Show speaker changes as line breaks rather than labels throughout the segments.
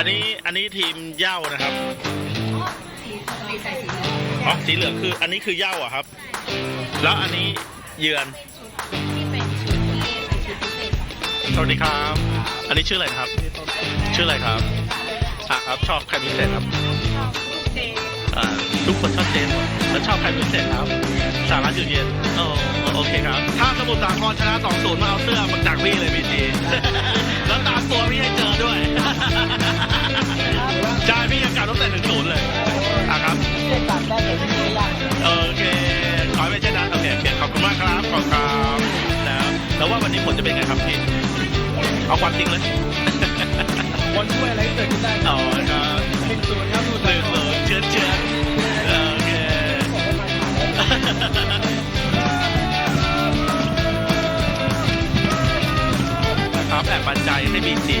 อันนี้อันนี้ทีมเหย้านะครับ
สีสีใส่สีเหลือง
อ๋อสีเหลืองคือ อันนี้คือเหย้าอะครับ แล้วอันนี้เยือน
ที่เป็นชุดที่เป็นชุดพิเศษ
สวัสดีครับ อันนี้ชื่ออะไรนะครับ ชื่ออะไรครับอะครับชอบใครพิเศษครับ
ชอบลูกเดย์
อ่าทุกคนชอบเจมส์หมดแล้วชอบใครพิเศษครับ สาระอยู่เย็นโอ้โอเคครับ ถ้าสมุทรสาครชนะ2-0มาเอาเสื้อมาจากพี่เลยพี่ทีแล้วตามตัวพี่ให้เจอด้วย ใช่พี่ยังกลับตั้งแต่ถึงศูนย์เลยอะครับ
เล่นต่างได้เลยที่นี่ยาก
โอเคขอให้เป็นเช่นนั้นโอเคเปลี่ยนขอบคุณมากครับขอบคุณครับแล้วแล้วว่าวันนี้ผลจะเป็นไงครับพี่เอาความจริงเลย
คนช่วยอะไรเกิดขึ้นได้
อ๋อครับ
หนึ่งศูนย์ครับดู
หนึ่งศูนย์เชือนเชือนโอเคนะครับแอบบันใจให้บีจี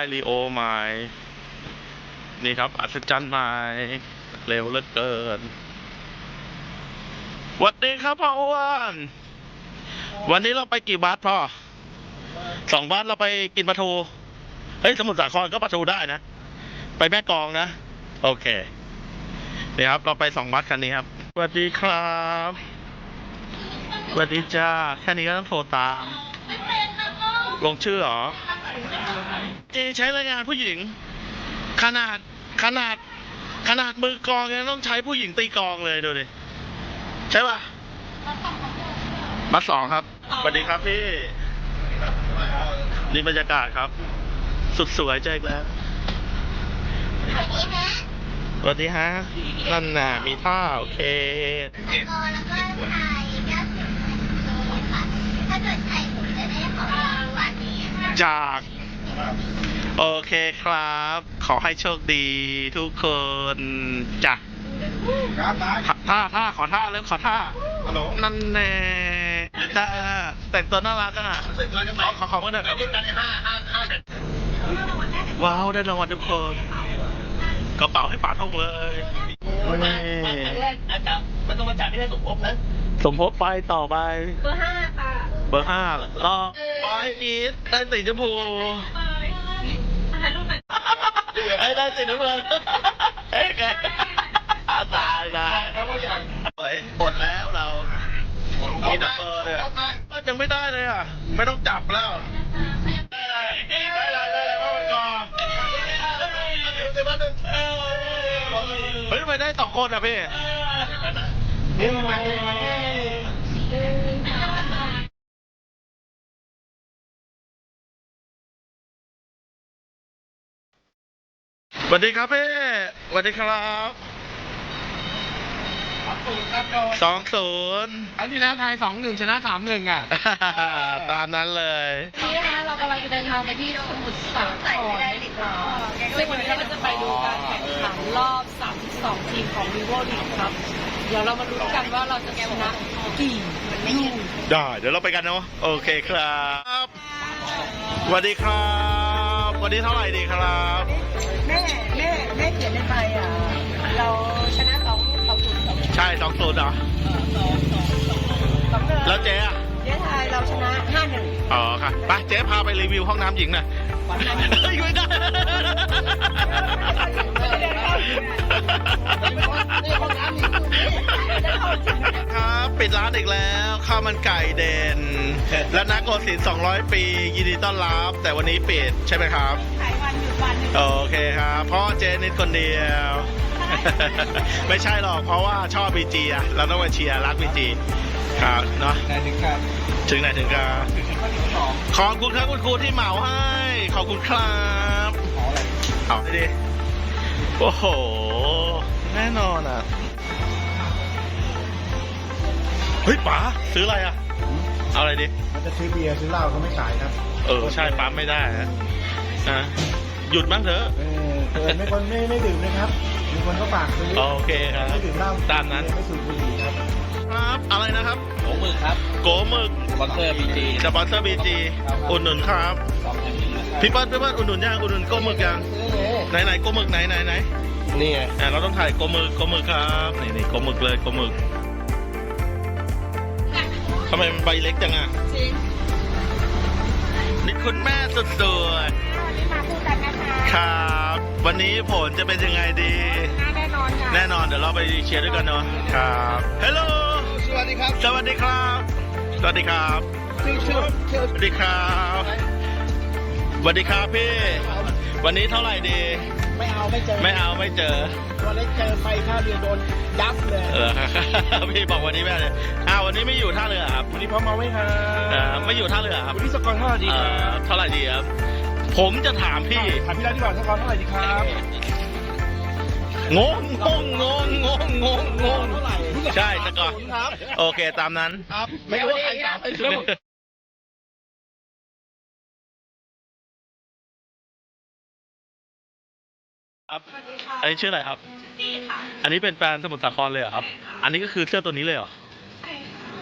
ไอรีโอไม้นี่ครับ อัศจรรย์ไม้เร็วเหลือเกินสวัสดีครับพ่ออ้วนวันนี้เราไปกี่บัสพ่อสองบัสเราไปกินปลาทู เฮ้ย สมุทรสาครก็ปลาทูได้นะ ไปแม่กลองนะ โอเคนี่ครับ เราไปสองบัสคันนี้ครับสวัสดีครับสวัสดีจ้า แค่นี้ก็ต้องโทรตาม ลงชื่อเหรอ เจใช้แรงงานผู้หญิง ขนาดขนาดขนาดมือกลองยังต้องใช้ผู้หญิงตีกลองเลยดูดิ ใช่ป่ะมาสองครับสวัสดีครับพี่ นี่บรรยากาศครับ สุดสวยใจอีกแล้วสวัสดีฮะ นั่นน่ะ มีท่า โอเค
ก็แล้วก็ถ่ายก็คือค่ะถ้าเกิดถ่าย จา
ก โอเคครับ ขอให้โชคดีทุกคนจ้ะ
ครับตาย
ท่าท่าขอท่าเร็วขอท่า
ฮัลโหล
นั่นแน่ได้แต่งตัวน่ารักอะขอขอขอบคุณนะครับว้าวได้รางวัลทุกคนกระเป๋าให้ป๋าท่องเลยนี่
อาจารย์มันต้องมาจัดที่ได้สมภพนะ
สมภพไปต่อไป
เบอร์ห้าค่ะ
เบอร์ห้ารอไปอีทได้สีชมพู
ถ่ายรูป
ไอ้ได้สีน้ำเงินเอ้ยแกตายตายไปหมดแล้วเรามีแต่เบอร์เลยก็ยังไม่ได้เลยอะ ไม่ต้องจับแล้วได้ได้ได้ได้ว่ามันก่อเฮ้ยทำไมได้สองคนอะพี่ สวัสดีครับพี่สวัสดีครับสองศูนย์
อันที่แล้วไทยสองหนึ่งชนะสามหนึ่งอะ
ตามนั้นเลย
นี่นะคะเรากำลังจะเดินทางไปที่สมุทรสาครนะคะซึ่งวันนี้เราก็จะไปดูการแข่งขันรอบ32ทีมของ Vivo League ครับ เดี๋ยวเรามาลุ้นกันว่าเราจะชนะกี่ลูก
ได้ เดี๋ยวเราไปกันเนาะ โอเคครับ สวัสดีครับ วันนี้เท่าไหร่ดีครับ
แม่แม่แม่เขียนในใบอะ เราชนะสองสองศูนย์สอง
ใช่สองศูนย์เหรอ
สองหนึ่ง
แล้วเจ๊อะ
เจ๊ไทยเราชนะห้าหนึ่ง
อ๋อค่ะไปเจ๊พาไปรีวิวห้องน้ำหญิงหน่อยเฮ้ยไม่ได้ ครับปิดร้านอีกแล้วข้าวมันไก่เด่นและนักโกศิน200 ปี ยินดีต้อนรับ แต่วันนี้ปิดใช่ไหมครับ
ขายวันหยุดวันหนึ่ง
โอเคครับเพราะเจนิดคนเดียว ไม่ใช่หรอกเพราะว่าชอบบีจีอะเราต้องมาเชียร์รักบีจีครับเนาะ
ได้ถึงครับ
ถึงไหนถึงกัน
สอง
ขอบคุณครับคุณครูที่เหมาให้ ขอบคุณครับ
ขออะไร
เอาให้ดีโอ้โห แน่นอนอะ เฮ้ยป๋าซื้ออะไรอะ เอาอะไรดี
มันจะซื้อเบียร์ซื้อเหล้าเขาไม่ขายครับ
เออ ใช่ปั๊มไม่ได้นะอะหยุดบ้างเถอะ
เออเออไม่คนไม่ไม่ดื่มนะครับมีคนก็ฝากซื้อ
โอเคครับ
ไม่ดื่มเหล้า
ตามนั้น
ไม่สูบบุหรี่ครับ
ครับ อะไรนะครับ
โอ้มือครับ
โกหมึก
สปอนเซอร์บีจี
สปอนเซอร์บีจีอุดหนุนครับ
สองแถมหนึ่งนะครับ
พี่เปิ้ลพี่เปิ้ลอุดหนุนยังอุดหนุนโกหมึกยังไหนไหนโกหมึกไหนไหนไหน
นี่ไง
อะเราต้องถ่ายโกหมึกโกหมึกครับนี่นี่โกหมึกเลยโกหมึกทำไมมันใบเล็กจังอะ
จริง
นี่คุณแม่สุดสวยครับ วันนี้ผลจะเป็นยังไงดี
แน่นอนค่ะ
แน่นอนเดี๋ยวเราไปเชียร์ด้วยกันเนาะครับ ฮัลโหล
สวัสดีครับ
สวัสดีครับ สวัสดีครับ
ชื่อชื่อชื่อ
สวัสดีครับสวัสดีครับพี่ วันนี้เท่าไหร่ดี
ไม่เอาไม่เจอ
ไม่เอาไม่เจอ
วันนี้เจอไฟท่าเรือโดนยับเลย
เออพี่บอกวันนี้แม่เลยอ้าววันนี้ไม่อยู่ท่าเรือครับ
วันนี้พร้อมมาไหมครับ
เออไม่อยู่ท่าเรือครับ
วันนี้สกอร์เท่าไหร่ดี
เอ
ครั
อบเท่าไหร่ดีครับ ผมจะถามพี่
ถามพี่แล้วดีกว่าสกอร์เท่าไหร่ดีครับ
งงงงงงงงงงงใช่สกอร์
ครับ
โอเคตามนั้น
ครับ ไม่รู้ว่าใครถามไปสุด
ครับอันนี้ชื่ออะไรครับ อันนี้เป็นแฟนสมุทรสาครเลยเหรอครับ อันนี้ก็คือเสื้อตัวนี้เลยเหรอ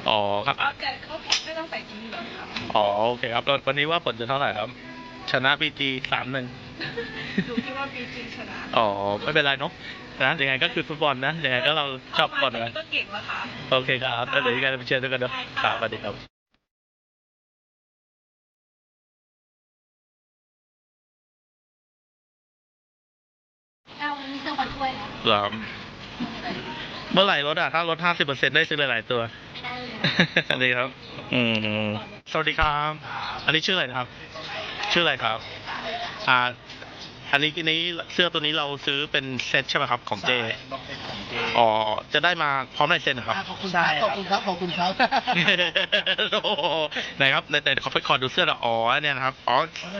อ๋อครับ
แต่เขาไม่ต้องใส่กินแบบครับ
อ๋อโอเคครับ วันนี้ว่าผลจะเท่าไหร่ครับ ชนะบีจีสามหนึ่ง
ดูคิดว่าบีจีชนะ
อ๋อ ไม่เป็นไรเนาะนะยังไงก็คือฟุตบอลนะยังไงก็เราชอบฟุตบอลนะ
ก็เก่งแล้วค่ะ
โอเคครับแล้วเดี๋ยวยังไงไปเชียร์ด้วยกันเนาะครับสวัสดีครับ
เอามีเครื่องปัดถ้วยนะ
เหรอเมื่อไหร่ลดอะ ถ้าลดห้าสิบเปอร์เซ็นต์ได้ซื้อหลาย ๆ ตัว
ได้เลย
อันนี้ครับ อืม สวัสดีครับ อันนี้ชื่ออะไรนะครับ ชื่ออะไรครับ อ่า อันนี้อันนี้เสื้อตัวนี้เราซื้อเป็นเซ็ตใช่ไหมครับ ของเจ อ๋อ จะได้มาพร้อมลายเซ็นเหรอครับ
ขอบคุณครับขอบคุณครับขอบคุณครับ
โอ้โหไหนครับไหนไหนเขาไปขอดูเสื้อหน่อยอ๋อเนี่ยนะครับ อ๋อ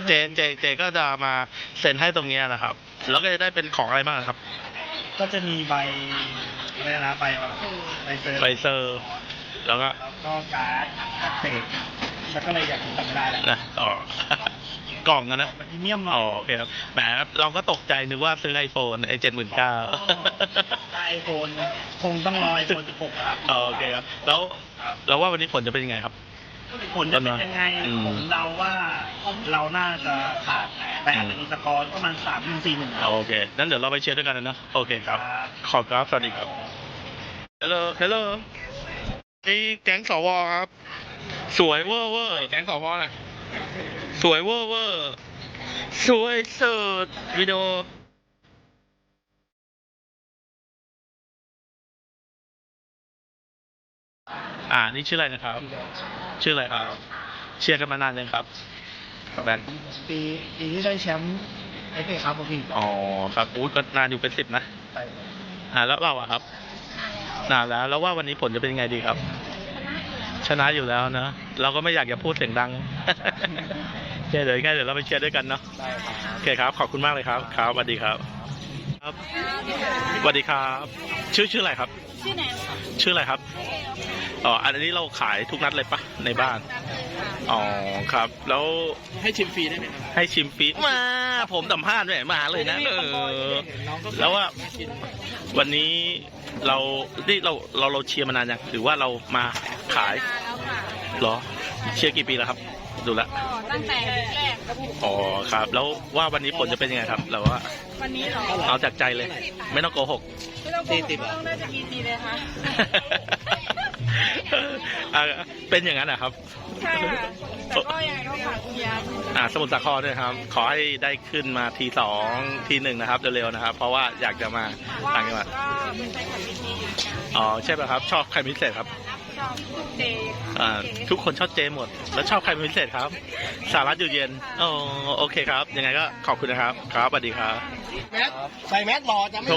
เจ เจ เจก็จะมาเซ็นให้ตรงเนี้ยนะครับ แล้วก็จะได้เป็นของอะไรบ้างครับ
ก็จะมีใบอะไรนะใบใบเซอร์
ไฟเซอร์ แล้วก็
แล้วก็การ์ดอักเสบแล้วก็อะไรอย่างที่จำไม่ได้แล้ว
นะอ๋อ กล่องกันนะ
พรีเมียมหน่
อ๋
อ
อยโอเคครับแหมเราก็ตกใจนึกว่าซื้อไอโฟนไอเจ็ดหมื่นเก้า
ไอโฟนคงต้องรอไอโฟน16ครับ
โอเคครับ แล้วแล้วว่าวันนี้ผลจะเป็นยังไงครับ
ผลจะเป็นยังไง
อืม
ผมเดาว่าเราน่าจะขาดแต่อาจจะมีสกอร์ประมาณสามหนึ่งสี่หนึ่งครับ
โอเคนั้นเดี๋ยวเราไปเชียร์ด้วยกันนะโอเคครับ ขอบครับสวัสดีครับฮัลโหลฮัลโหลนี่แก๊งสวครับ สวยเวอร์เวอร์แก๊งสวนะ สวยเวอร์เวอร์สวยสุดวิดีโออ่านี่ชื่ออะไรนะครับ ชื่ออะไรครับ เชียร์กันมานานยังครับแบงค์
ปีปีที่ได้แชมป์เอฟเอครับพี่
อ๋อครับอู้ก็นานอยู่เป็นสิบนะอ่าแล้วเราอะครับนานแล้วแล้วว่าวันนี้ผลจะเป็นยังไงดีครับ ชนะอยู่แล้วนะ เราก็ไม่อยากจะพูดเสียงดังโอ เคเดี๋ยวยังไงเดี๋ยวเราไปเชียร์ด้วยกันเนาะโอเคครับ ขอบคุณมากเลยครับครับสวัสดีครับ ครับสวัสดีครับ ชื่อชื่ออะไรครับ
ชื่อแนนค่ะ
ชื่ออะไรครับอ๋ออันนี้เราขายทุกนัดเลยปะในบ้านอ๋อครับ แล้ว
ให้ชิมฟรีได้ไหมครับ
ให้ชิมฟรีมาผมสัมภาษณ์ด้วยมาเลยนะเออ แล้วว่า วันนี้เรานี่เราเราเราเชียร์มานานยังหรือว่าเรามาขาย
แล้วค่ะ
เหรอ เชียร์กี่ปีแล้วครับ ดูละ
ก็ตั้งแต่แรก
อ๋อครับ แล้วว่าวันนี้ผลจะเป็นยังไงครับเราว่า
วันนี้เหรอ
เอาจากใจเลย ไม่ต้องโกหก
ไม่ต้องโกหกไม่ต้องน่าจะมีดีเลยค่ะ
อะเป็นอย่างนั้นนะครับ
ใช่ค่ะแต่ก็ยังไงก็ฝากเชียร์
อ่าสมุทรสาครด้วยครับ ขอให้ได้ขึ้นมาทีสองทีหนึ่งนะครับเร็วๆนะครับ เพราะว่าอยากจะมา
ว่า
ต่างจังหวัด
ก็เป็นแฟนคลับพี่จี
อ๋อใช่ป่ะครับ ชอบใครเป็นพิเศษครับ
ชอบทุกเดย์
อ่าทุกคนชอบเจหมด แล้วชอบใครเป็นพิเศษครับ สารัตอยู่เย็นอ๋อโอเคครับ ยังไงก็ขอบคุณนะครับ ครับสวัสดีครับ
แมสใส่แมสรอจะไม่
โถ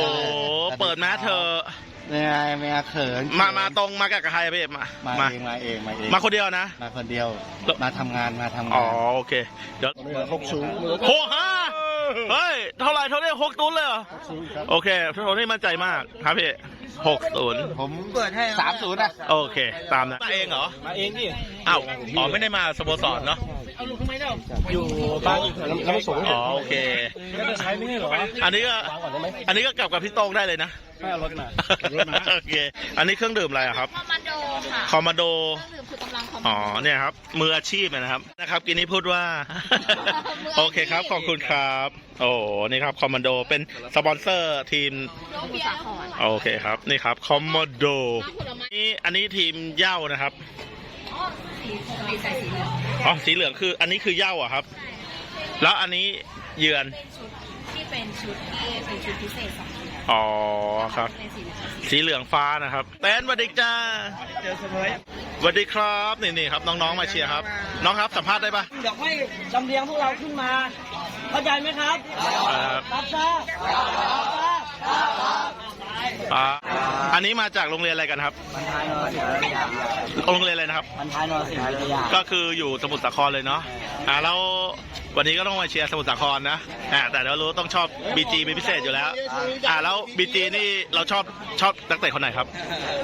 ได้
เปิดแมสเธอะ
ไม่ไงไม่ไงเขิน
มามาตรงมากับใครพี่มา
มา
มา
เองมาเองมาเอง
มาคนเดียวนะ
มาคนเดียว
แล้ว
มาทำงานมาทำงาน
อ๋อโอเค เดี๋ยว
มือหกสูงมือ
โหฮาเฮ้ย เท่าไหร่เท่านี้หกศูนย์เลยเหรอ โอเคโทนี่มั่นใจมากครับพี่ หกศูนย์
ผมเปิดให้สามศูนย์นะ
โอเค ตามนะมาเองเหรอ
มาเองดิ
อ้าวอ๋อไม่ได้มาสโมสรเนาะ
อยู่บ้านอีกน้ำน้ำสูง
อ๋อโอเค
ก็จะใช้ไม่ใช่เหรอ
อันนี้ก็
วางก่อนได้ไหม
อันนี้ก็กลับกับพี่โต้งได้เลยนะ
ไม่เอารถมา
โอเค อันนี้เครื่องดื่มอะไรอะครับ
คอมมานโดค่ะ
คอมมานโด
เครื่ องดื่มคือกำลังคอมมานโด
อ๋อเนี่ยครับ มืออาชีพนะครับนะครับกินนี้พูดว่า โอเคครับขอบคุณครับ โอ้นี่ครับคอมมานโดเป็นสปอนเซอร์ทีม
โรงพยาบาล
โอเคครับนี่ครับคอมมานโดนี่อันนี้ทีมเหย้านะครับ
สีใส่สีเหลือง
อ๋อสีเหลืองคืออันนี้คือเหย้าอะครับ แล้วอันนี้เยือน
ที่เป็นชุดที่เป็นชุดพิเศษสองชุด
อ๋อครับ
เป็นสีเหลือง
สีเหลืองฟ้านะครับ แตนสวัสดีจ้าสวัสดีครับนี่นี่ครับน้องๆมาเชียร์ครับ น้องครับสัมภาษณ์ได้ปะ
เดี๋ยวให้ลำเลียงพวกเราขึ้นมา เข้าใจไหมครับ
เอ่อ
รับทราบรับทราบ
อ่าอันนี้มาจากโรงเรียนอะไรกันครับ
มันท้ายนรสิงห์วิทยา
โรงเรียนอะไรนะครับ
มันท้ายนรสิงห์วิทยา
ก็คืออยู่สมุทรสาครเลยเนาะอ่าแล้ว วันนี้ก็ต้องมาเชียร์สมุทรสาครนะอ่าแต่เรารู้ต้องชอบบีจีเป็นพิเศษอยู่แล้ว อ่าแล้วบีจีนี่เราชอบชอบนักเตะคนไหนครับ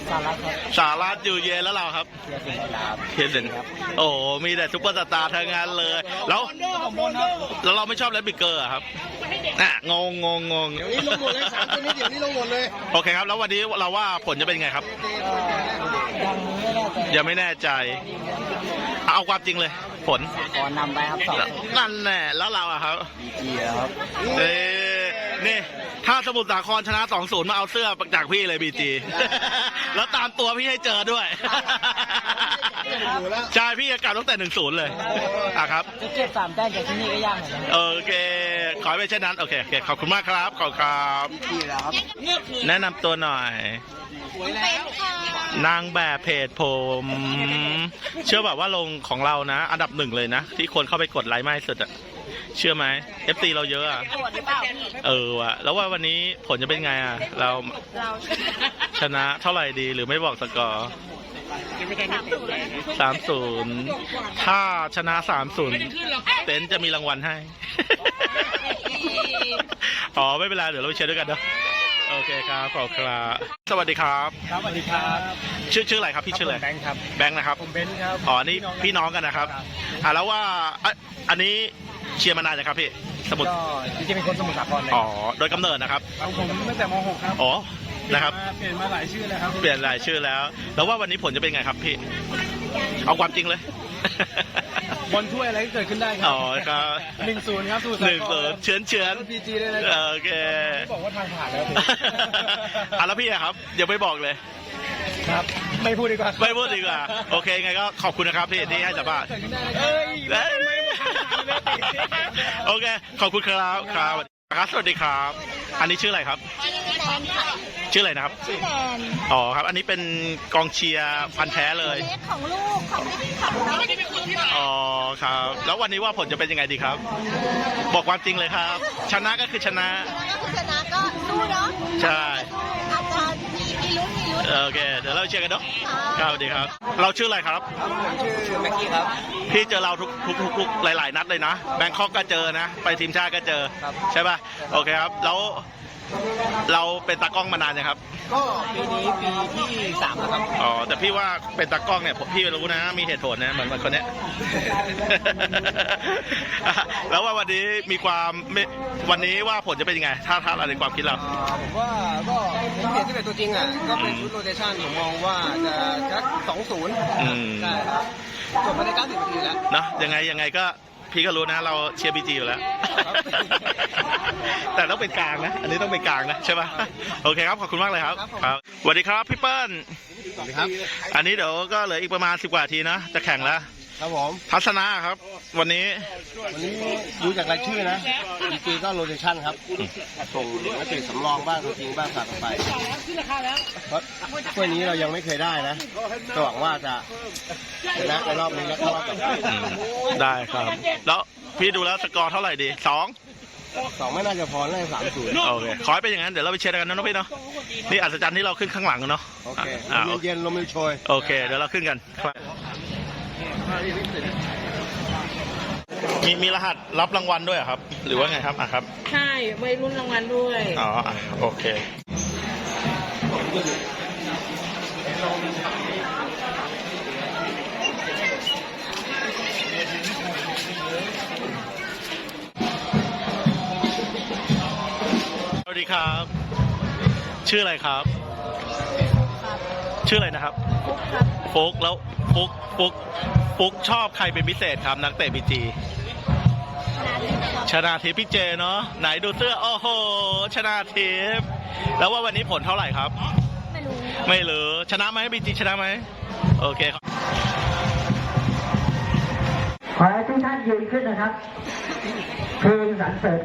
สาระครับ
สารัตอยู่เย็นแล้วเราครับ
เทียร์สิงห์กีฬา
เทียนเซนโอ้โหมีแต่ซุปเปอร์สตาร์ทั้งนั้นเลย แล้วแล้วเราไม่ชอบเลดบิกเกอร์อะครับอะงงงงงง
เดี๋ยวนี้ลงหมดเลยสามตัวนี้เดี๋ยวนี้ลงหมดเลย
โอเคครับ แล้ววันนี้เราว่าผลจะเป็นไงครับ
ยังไม่แน่ใจ
ยังไม่แน่ใจเอาความจริงเลย ผล
ก่อนนำไปครับสอง
นั่นแหละแล้วเราอะครับ
บีจีครับ
เอ้ นี่ถ้าสมุทรสาครชนะ2-0มาเอาเสื้อจากพี่เลยบีจีแล้วตามตัวพี่ให้เจอด้วยใช่พี่จะกลับตั้งแต่1-0เลยอะครับ
จะเก็บสามแต้มจากที่นี่ก็ยากเหมือนกัน
โอเค ขอให้เป็นเช่นนั้น โอเคโอเคขอบคุณมากครับขอบครับ
แนะ
นำตัวหน่อย
นา
งแบบเพจผม เชื่อแบบว่าลงของเรานะ อันดับหนึ่งเลยนะ ที่คนเข้าไปกดไลค์มากสุดอะ เชื่อไหม FC เราเยอะอะ
ตรวจหรือเปล่าพี่
เออว่ะ แล้วว่าวันนี้ผลจะเป็นไงอะเรา
เรา
ชนะเท่าไหร่ดีหรือไม่บอกสกอร์
สามศูนย์
สามศูนย์ถ้าชนะสามศูนย์เต็นท์จะมีรางวัลให้ อ๋อ ไม่เป็นไร เดี๋ยวเราไปเชียร์ด้วยกันเนอะ โอเคครับขอบคุณครับสวัสดีครับ
ครับสวัสดีครับ
ชื่อชื่ออะไรครับพี่ชื่ออะไร
แบงค์ครับ
แบงค์นะครับ
ผมเบนซ์ครับ
อ๋อนี่พี่น้องกันนะครับอ่าแล้วว่าอะอันนี้เชียร์มานานยังครับพี่สมุทร
ก็จริงๆเป็นคนสมุทรสาครเลย
อ๋อโดยกำเนิดนะครับ
เอาผมตั้งแต่ม .6 ครับ
อ๋อนะครับ
เปลี่ยนมาหลายชื่อแล้วครับ
เปลี่ยนรายชื่อแล้ว แล้วว่าวันนี้ผลจะเป็นไงครับพี่ เอาความจริงเลย
บอลถ้วยอะไรก็เกิดขึ้นได้ครั
อ๋อครับ
หนึ่งศูนย์ครับสมุทร
ห
สา
นึ่ง
ค
เปิ
ร
ดเฉือนเฉือน
พีจีได้เลย
โอเค
บอกว่าทางผ่านแล้ว
อะแล้วพี่อะครับอย่าไปบอกเลย
ครับไม่พูดดีกว่า
ไม่พูดดีกว่า โอเคไงก็ขอบคุณนะครับพี่ที่ให้สัมภาษณ์
เกิดขึ้นได้นะครับเอ้ย
เอ้ย
ไม่หมดทางเลยติ
โอเค ขอบคุณครับครับครับสวัสดีครับ อันนี้ชื่ออะไรครับ
แนนค่ะ
ชื่ออะไรนะครับ
ชื่อแนน
อ๋อครับ อันนี้เป็นกองเชียร์พันธุ์แท้เลย
เล็กของลูกของที่ขับรถที่คุณค่ะ
อ๋อครับ แล้ววันนี้ว่าผลจะเป็นยังไงดีครับ บอกความจริงเลยครับ ชนะก็คือชนะ
แล้วก็ชนะก็สู้เนาะ
ใช่
อาจจะมีมีลุ้นมีลุ้น
โอเค เดี๋ยวเราเชียร์กันเนาะครับสวัสดีครับ เราชื่ออะไรครับ
ชื่อแม็กกี้ครับ
พี่เจอเราทุกทุกทุกทุกหลาย ๆ นัดเลยนะ แบงคอกก็เจอนะ ไปทีมชาติก็เจอ
ครับ
ใช่ป่ะ โอเคครับ แล้ว เราเป็นตากล้องมานานยังครับ
ก็ปีนี้ปีที่สามแล้วครับ
อ๋อ แต่พี่ว่าเป็นตากล้องเนี่ยผมพี่รู้นะ มีเหตุผลนะเหมือนเหมือนคนเนี้ย แล้วว่าวันนี้มีความไม่วันนี้ว่าผลจะเป็นยังไง ถ้าถ้าอะไรความคิดเรา
ผมว่าก็ผมเห็นที่เป็นตัวจริงอะ ก็เป็นชุดโรเตชันผมมองว่าจะสักสองศูนย์
อืม
ได้ครับจบมาในเก้าสิบนาทีแล้ว
เนอะยังไงยังไงก็ พี่ก็รู้นะ เราเชียร์บีจีอยู่แล้ว
ครับ
แต่ต้องเป็นกลางนะ อันนี้ต้องเป็นกลางนะใช่ปะโอเคครับขอบคุณมากเลยครับครับสวัสดีครับพี่เปิ้ล
สวัสดีครับ
อันนี้เดี๋ยวก็เหลืออีกประมาณสิบกว่านาทีนะจะแข่งแล้ว
ครับผม
ทัศนะครับ วันนี้
วันนี้ดูจากรายชื่อนะดีจีก็โรเทชันครับ ส่งนักเตะสำรองบ้างตัวจริงบ้างสลับกันไปเพราะถ้วยนี้เรายังไม่เคยได้นะก็หวังว่าจะชนะในรอบนี้แล้วเข้ารอบต่อไป
อืมได้ครับ แล้วพี่ดูแล้วสกอร์เท่าไหร่ดีสอง
สองไม่น่าจะพอน่าจะสามศูนย์
โอเคขอให้เป็นอย่างนั้น เดี๋ยวเราไปเชียร์กันนะน้องพี่เนาะนี่อัศจรรย์ที่เราขึ้นข้างหลังกันเนาะ
โอเค
อ่า
ลมเย็นๆลมโชย
โอเค เดี๋ยวเราขึ้นกันครับ มีมีรหัสรับรางวัลด้วยเหรอครับ หรือว่าไงครับอะครับ
ใช่วัยรุ่นรางวัลด้วย
อ๋ออะโอเค สวัสดีครับ ชื่ออะไรครับ ชื่ออะไรนะครับ ฟุกแล้วฟุกฟุก ฟุกชอบใครเป็นพิเศษครับนักเตะบีจีชนะทิพย์พี่เจเนาะไหนดูเสื้อโอ้โหชนะทิพย์แล้วว่าวันนี้ผลเท่าไหร่ครับ
ไม่รู้
ไม่รู้ชนะไหมบีจีชนะไหมโอเคครับ
ขอให้ทุกท่านยืนขึ้นนะครับเพลงสรรเสริญ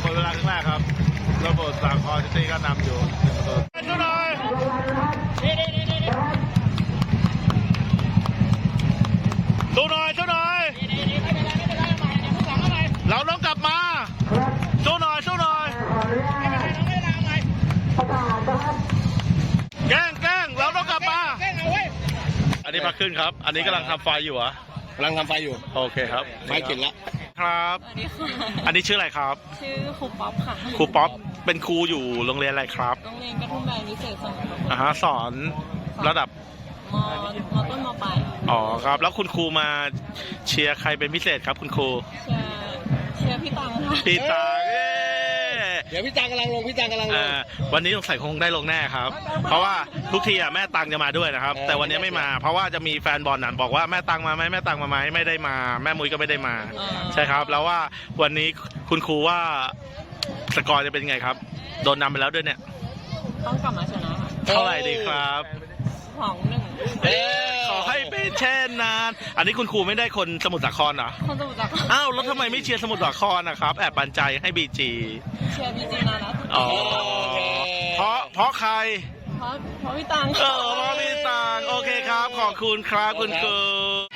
หมดเวลาครึ่งแรกครับสมุทรสาครซิตี้ก็นำอยู่หนึ่งประตูช่วยหน่อยดูหน่อยช่วยหน่อยเราต้องกลับมาสู้หน่อยสู้หน่อยแกล้งแกล้งเราต้องกลับมา อันนี้มาขึ้นครับ อันนี้กำลังทำไฟอยู่เหรอะ
กำลังทำไฟอยู่
โอเคครับ
ไฟติดละ
ครับ
สวัสดีค่ะ
อันนี้ชื่ออะไรครับ
ชื่อครูป๊อปค่ะ
ครูป๊อป เป็นครูอยู่โรงเรียนอะไรครับ
โรงเรียนกระทุ่มแบนวิเศษสมุทรปรา
อ่าฮะสอนระดับ
มมต้นมปลาย
อ๋อครับ แล้วคุณครูมาเชียร์ใครเป็นพิเศษครับ คุณครู
เชียร์เชียร์พี่ตังค่ะ
พี่ตาเย้
เดี๋ยว พี่จังกำลังลงพี่จังกำลังล
อ่างวันนี้สงสัยคงได้ลงแน่ครับ เพราะว่าทุกทีอะแม่ตังจะมาด้วยนะครับ
เออ
แต่วันนี้ไม่มา เพราะว่าจะมีแฟนบอลน่ะบอกว่าแม่ตังมาไหมแม่ตังมาไหมไม่ได้มา แม่มุ้ยก็ไม่ได้มา ใช่ครับ แล้วว่าวันนี้คุณครูว่าสกอร์จะเป็นไงครับ โดนนำไปแล้วด้วยเนี่ย
ต้องกลับมาชนะค่ะ
เท่าไหร่ดีครับ
สองหนึ่ง
เอ้ย
ขอให้เป็นเช่นนั้นอันนี้คุณครูไม่ได้คนสมุทรสาครเหรอ
คนสมุทรสาคร
อ้าวแล้วทำไมไม่เชียร์สมุทรสาครนะครับ แอบปันใจให้บีจี
เชียร์พีจีนานะ
อ๋อเพราะเพราะใคร
เพราะเพราะพี่ตังค์
เออพ่อมีตังค์โอเคครับ ขอบคุณครับคุณครูใคร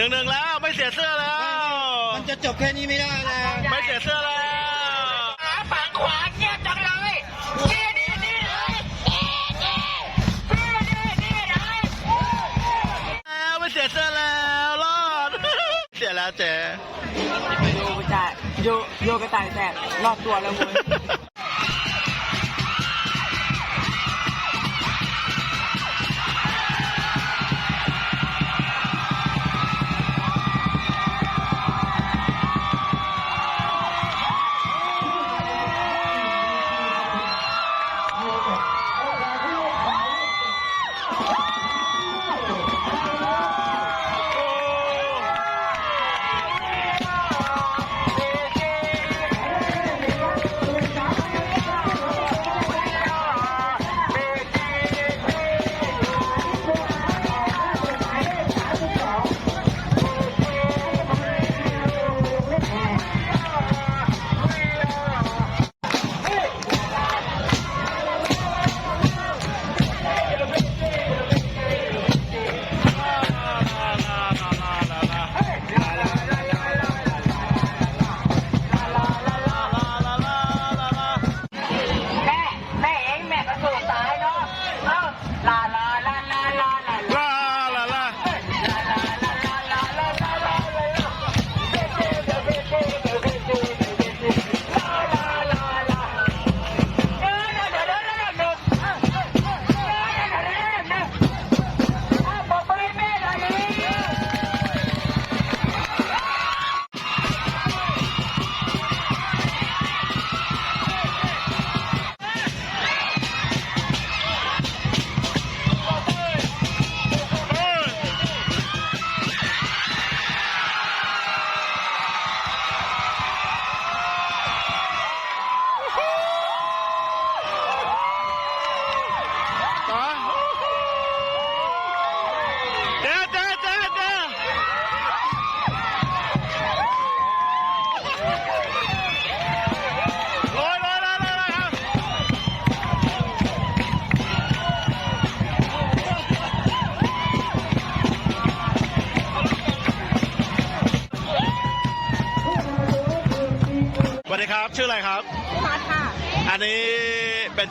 นึ่ง
หนึ่ง
แล้วไม่เสียเสื้อแล้ว
มันจะจบแค่นี้ไม่ได้นะ
ไม่เสียเสื้อแล้ว
ฝั่งขวาเงียบจังเลยนี่นี่นี่เลยนี่นี่นี่นี่นี่เลย
แล้วไม่เสียเสื้อแล้วรอด เสียแล้วเจ๊
โยกระจายโยโยกระต่ายแตกรอบตัวแล้วเว้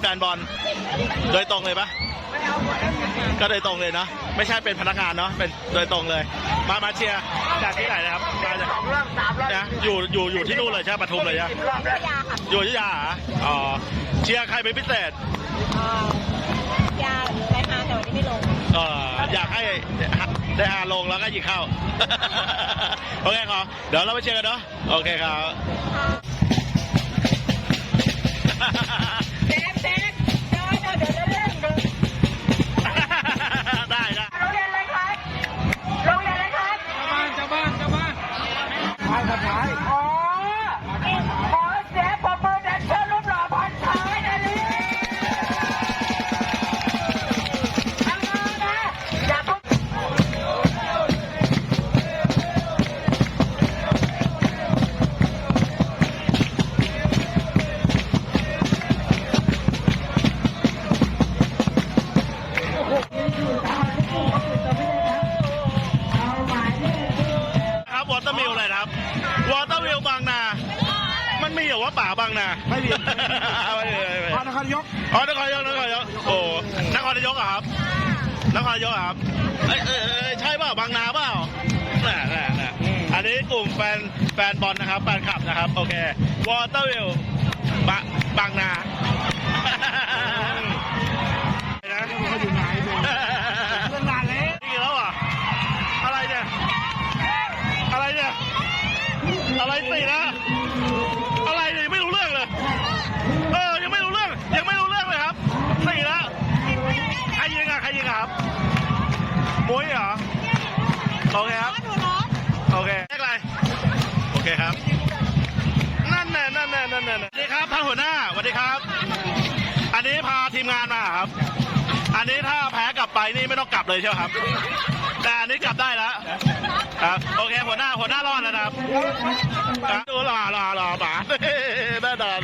เป็
นแฟนบอลโดยตรงเลยปะก็โดยตรงเลยเนาะไม่ใช่เป็นพนักงานเนาะเป็นโดยตรงเลย มามาเชียร์จากที่ไหนนะครับมาจากนะอยู่อยู่อยู่ที่นู่นเลยใช่ปะปทุมเลยใช่ปะ
พยาค่ะ
อยู่อยุธยาเหรออ๋อเชียร์ใครเป็นพิเศษ
ยาไปหาแต่วันนี้ไม่ลง
เอ่ออยากให้ได้อาลงแล้วก็ยิงเข้าโอเคครับเดี๋ยวเราไปเชียร์กันเนาะโอเคครับ
แจ๊ก แจ๊ นครนาย
ก
เหรอครับเอ้ยเอ้ยเอ้ยใช่เปล่าบางนาเปล่าน่ะน่ะน่ะอันนี้กลุ่มแฟนแฟนบอลนะครับแฟนคลับนะครับ โอเควอเตอร์วิลบะบางนา โอเคครับ โอเคเลขอะไร โอเคครับ นั่นแน่นั่นแน่นั่นแน่สวัสดีครับท่านหัวหน้าสวัสดีครับ อันนี้พาทีมงานมาครับ อันนี้ถ้าแพ้กลับไปนี่ไม่ต้องกลับเลยใช่ไหมครับ แต่อันนี้กลับได้แล้ว ครับ โอเคหัวหน้าหัวหน้ารอดแล้วนะครับครับดูหล่อหล่อหล่อป๋าแน่นอน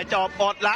ายจบอดละ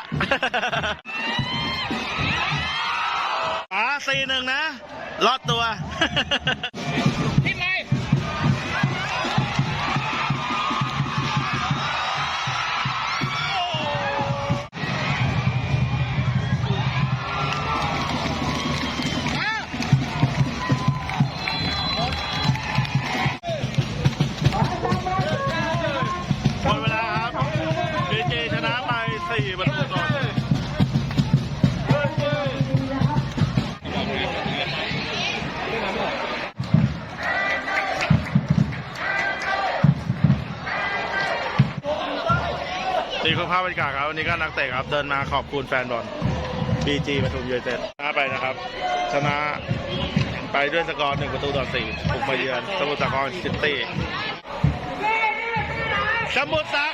บรรยากาศครับวันนี้ก็นักเตะครับเดินมาขอบคุณแฟนบอล BG ปทุมยูไนเต็ดชนะไปนะครับ ชนะไปด้วยสกอร์หนึ่งประตูต่อสี่บุกมาเยือนสมุทรสาครซิตี้สมุทรสาค